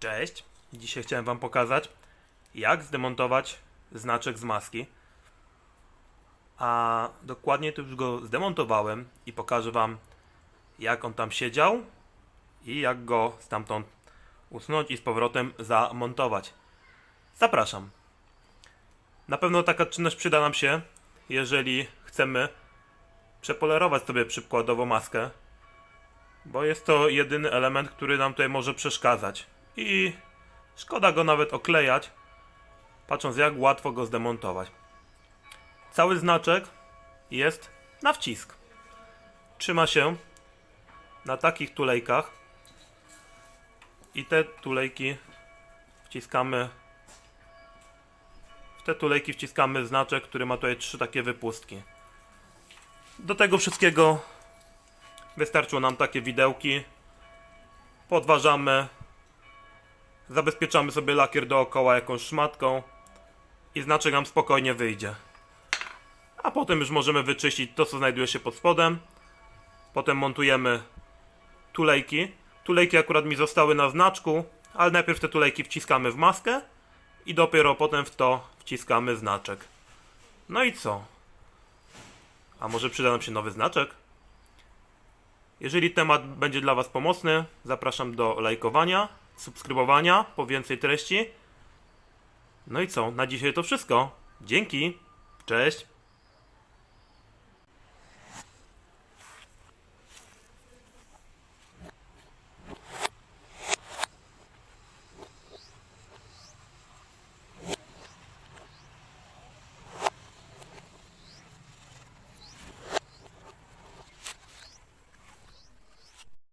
Cześć! Dzisiaj chciałem Wam pokazać, jak zdemontować znaczek z maski. A dokładnie to już go zdemontowałem i pokażę Wam, jak on tam siedział i jak go stamtąd usunąć i z powrotem zamontować. Zapraszam. Na pewno taka czynność przyda nam się, jeżeli chcemy przepolerować sobie przykładowo maskę, bo jest to jedyny element, który nam tutaj może przeszkadzać. I szkoda go nawet oklejać, patrząc jak łatwo go zdemontować. Cały znaczek jest na wcisk. Trzyma się na takich tulejkach i te tulejki wciskamy w te tulejki wciskamy znaczek, który ma tutaj trzy takie wypustki. Do tego wszystkiego wystarczą nam takie widełki. Podważamy, zabezpieczamy sobie lakier dookoła jakąś szmatką i znaczek nam spokojnie wyjdzie. A potem już możemy wyczyścić to, co znajduje się pod spodem. Potem montujemy tulejki. Tulejki akurat mi zostały na znaczku, ale najpierw te tulejki wciskamy w maskę i dopiero potem w to wciskamy znaczek. No i co? A może przyda nam się nowy znaczek? Jeżeli temat będzie dla Was pomocny, zapraszam do lajkowania, subskrybowania po więcej treści. No i co? Na dzisiaj to wszystko. Dzięki. Cześć.